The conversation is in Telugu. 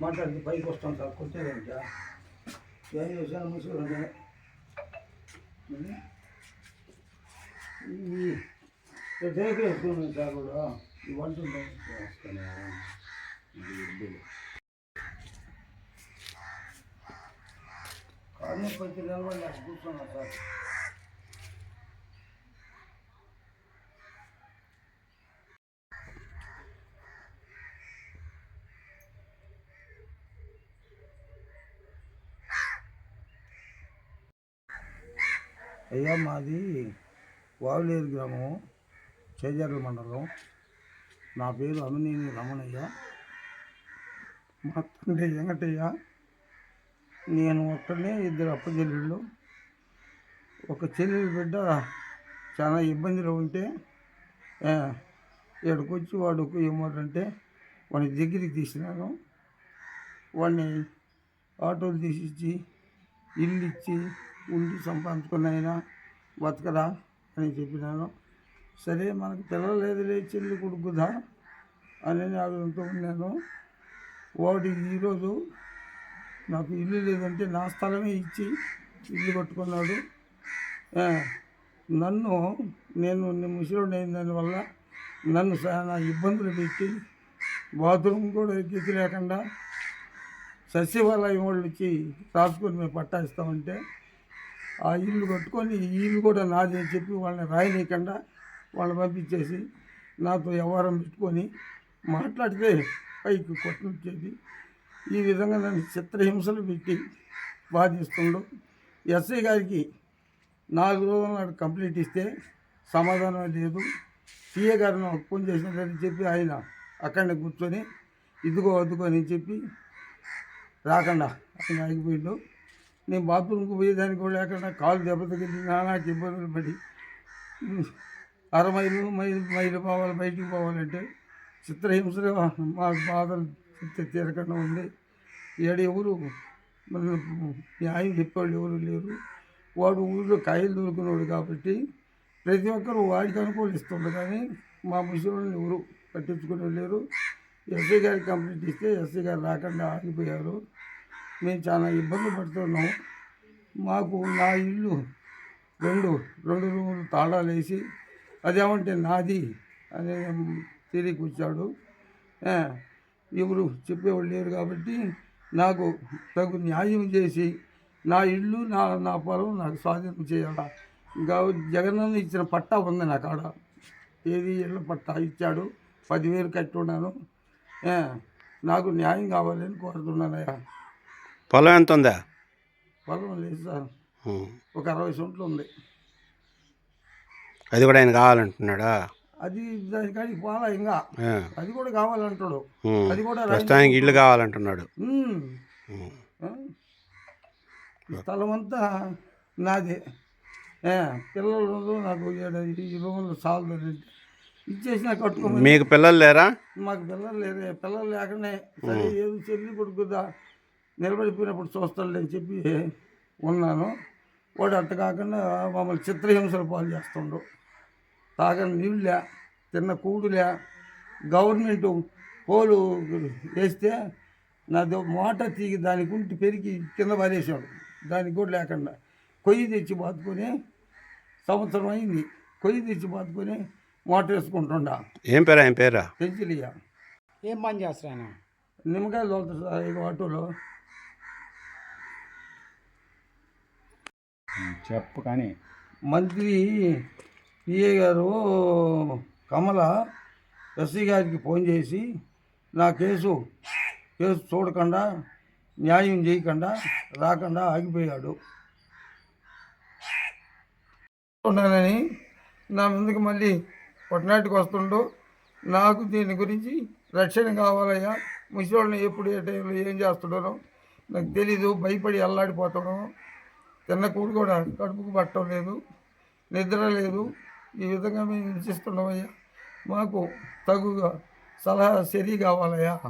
మాట్లాడితే పైకి వస్తాం సార్ కొట్టేదంట ఏం చేశాను ముసలి ఈ దేనికి వేసుకున్నాను సార్ కూడా? ఈ వంట కానీ కొంచెం నిలబడి నాకు కూర్చున్నా సార్. అయ్యా మాది వావిలేరు గ్రామం చేజర్ల మండలం. నా పేరు అమినేని రమణయ్య. మా తండ్రి వెంకటయ్య. నేను ఒక్కనే ఇద్దరు అప్పచెల్లెళ్ళు. ఒక చెల్లెలు బిడ్డ చాలా ఇబ్బందిలో ఉంటే ఇక్కడికొచ్చి ఇక్కడికి వాడు ఏమంటే వాడి దగ్గరికి తీసినాను. వాడిని ఆటోలు తీసిచ్చి ఇల్లు ఇచ్చి ఉండి సంపాదించుకున్న అయినా బతకరా అని చెప్పినాను. సరే మనకు పిల్లలేదులే చెల్లి కొడుకుదా అని ఆలోచనతో ఉన్నాను. వాడు ఈరోజు నాకు ఇల్లు లేదంటే నా స్థలమే ఇచ్చి ఇల్లు కట్టుకున్నాడు. నన్ను నేను ముసలి అయిన దానివల్ల నన్ను చాలా ఇబ్బందులు పెట్టి బాత్రూమ్ కూడా ఎక్కి లేకుండా సచివాలయం వాళ్ళు వచ్చి రాసుకొని మేము పట్టా ఇస్తామంటే ఆ ఇల్లు కట్టుకొని ఈ ఇల్లు కూడా నాది అని చెప్పి వాళ్ళని రాయనీయకుండా వాళ్ళని పంపించేసి నాతో వ్యవహారం పెట్టుకొని మాట్లాడితే పైకి కొట్టించేది. ఈ విధంగా నన్ను చిత్రహింసలు పెట్టి బాధిస్తుండు. ఎస్ఐ గారికి నాలుగు రోజుల నాడు కంప్లీట్ ఇస్తే సమాధానం లేదు. సీఏ గారిని నాకు ఫోన్ చేసినారని చెప్పి ఆయన అక్కడనే కూర్చొని ఇదిగో అదుగో అని చెప్పి రాకుండా ఆయన ఆగిపోయిండు. నేను బాత్రూమ్కి పోయేదానికి కూడా లేకుండా కాలు దెబ్బ నాకు ఇబ్బందులు పడి అర మైలు మైలు మైలు పోవాలి బయటికి పోవాలంటే చిత్రహింసలు మా బాధలు తీరకుండా ఉంది ఏడు ఎవరు మన న్యాయం చెప్పేవాళ్ళు ఎవరు లేరు. వాడు ఊళ్ళో కాయలు దొరుకున్నాడు కాబట్టి ప్రతి ఒక్కరు వాడికి అనుకూలిస్తుండ్రు కానీ మా ముసలి ఎవరు పట్టించుకునే లేరు. ఎస్ఐ గారికి కంప్లీట్ ఇస్తే ఎస్ఐ గారు రాకుండా ఆగిపోయారు. మేము చాలా ఇబ్బంది పడుతున్నాం. మాకు నా ఇల్లు రెండు రెండు రూములు తాళాలు వేసి అదేమంటే నాది అని తిరిగి వచ్చాడు ఎవరు చెప్పేవాళ్ళు లేరు కాబట్టి నాకు తగు న్యాయం చేసి నా ఇల్లు నా నా పొలం నాకు స్వాధీనం చేయాలా? ఇంకా జగనన్న ఇచ్చిన పట్టా ఉంది నా కాడ. ఏది ఇళ్ళ పట్టా ఇచ్చాడు. పదివేలు కట్టి ఉన్నాను. నాకు న్యాయం కావాలని కోరుతున్నానయ్యా. పొలం ఎంత ఉందా పొలం లేదు సార్. ఒక అరవై సెంట్లు ఉంది. అది కూడా ఆయన కావాలంటున్నాడా? అది దానికాడికి పోలా ఇంకా. అది కూడా కావాలంటాడు. అది కూడా ప్రస్తుతానికి ఇల్లు కావాలంటున్నాడు. స్థలం అంతా నాదే. పిల్లలు నాకు ఈ రూములు చాలు. ఇచ్చేసిన కట్టుకోమని. మీకు పిల్లలు లేరా? మాకు పిల్లలు లేరే. పిల్లలు లేకనే సరే ఏది చెల్లి కొడుకుదా? నిలబడిపోయినప్పుడు చూస్తాడులే అని చెప్పి ఉన్నాను. వాడు అట్ట కాకుండా మమ్మల్ని చిత్రహింసలు పాలు చేస్తుండు. తాగని నీళ్ళే తిన్న కూడులే గవర్నమెంట్ పోలు వేస్తే నాది మోట తీగి దానికి ఉంటి పెరిగి కింద పారేసాడు దానికి కూడా లేకుండా కొయ్యి తెచ్చి బాదుకొని సంవత్సరం అయింది. కొయ్యి తెచ్చి బాదుకొని మోటార్ వేసుకుంటుండా. ఏం పేరా ఏం పేరా? పెంచిలియా. ఏం పని చేస్తాను నిమ్మకాయలు తోలుతారు సార్ ఇక ఆటోలో. చెప్పు కానీ. మంత్రి పిఏ గారు కమల ఎస్సీ గారికి ఫోన్ చేసి నా కేసు కేసు చూడకుండా న్యాయం చేయకుండా రాకుండా ఆగిపోయాడు. ఉన్నానని నా ముందుకు మళ్ళీ పొట్టనాటికి వస్తుండు. నాకు దీని గురించి రక్షణ కావాలయ్యా. ముసలిని ఎప్పుడు ఏ టైంలో ఏం చేస్తున్నారో నాకు తెలీదు. భయపడి అల్లాడిపోతాను తిన్న కూడు కూడా కడుపుకు పట్టడం లేదు నిద్ర లేదు. ఈ విధంగా మేము హింసిస్తున్నామయ్యా. మాకు తగుగా సలహా చర్య కావాలయ్యా.